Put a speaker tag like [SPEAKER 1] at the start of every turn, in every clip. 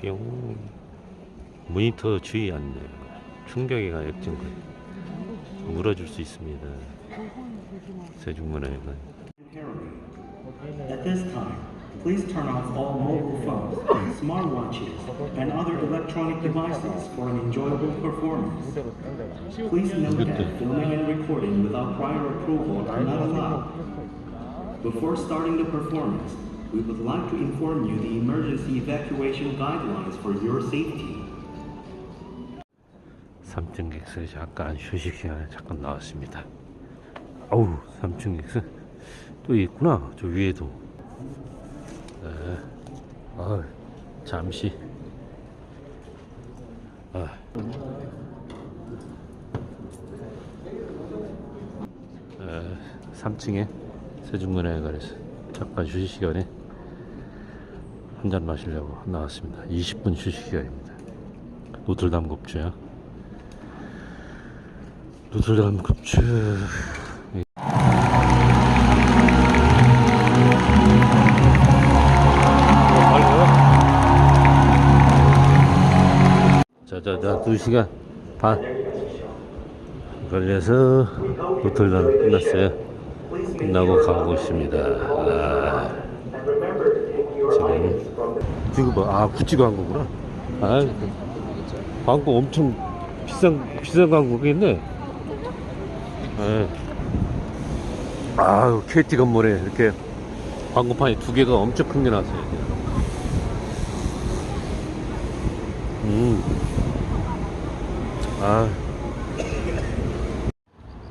[SPEAKER 1] 경우 모니터 주의 안내 충격에 역증 물어줄 수 있습니다. 세종문화회관
[SPEAKER 2] At this time, please turn off all mobile phones, smartwatches, and other electronic devices for an enjoyable performance. Please note that filming and recording without prior approval are not allowed. Before starting the performance, we would like to inform you the emergency evacuation guidelines for your safety.
[SPEAKER 1] 3층 객석에 잠깐 휴식 시간에 잠깐 나왔습니다. 아우 3층 객석 또 있구나 저 위에도. 네. 아 잠시. 아. 에, 3층에 세종문화회관에서 잠깐 휴식 시간에 한 잔 마시려고 나왔습니다. 20분 휴식 시간입니다. 노틀담 급주야. 노틀담 급주. 자자자 두 시간 반 걸려서 노틀담 끝났어요. 끝나고 가고 있습니다. 아, 지금 지금 뭐아 구찌 광고구나. 아 광고 엄청 비싼 비싼 광고겠네. 예. 아유 KT 건물에 이렇게 광고판이 두 개가 엄청 큰 게 나왔어요. 음. 아.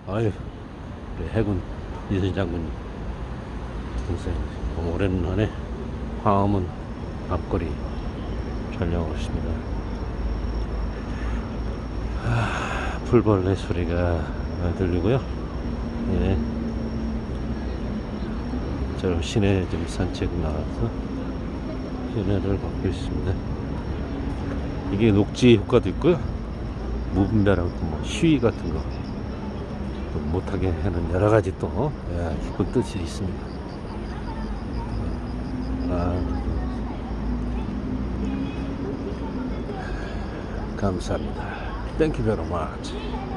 [SPEAKER 1] 아유. 우리 해군 이순 장군님. 동생 오랜만에 광화문 앞거리 촬영하고 있습니다. 아, 풀벌레 소리가 들리고요. 예. 저 시내 좀 산책 나와서 시내를 걷고 있습니다. 이게 녹지 효과도 있고요. 무분별하고 뭐 시위 같은 거또 못하게 하는 여러 가지 또 예, 기쁜 뜻이 있습니다. 감사합니다. You very much.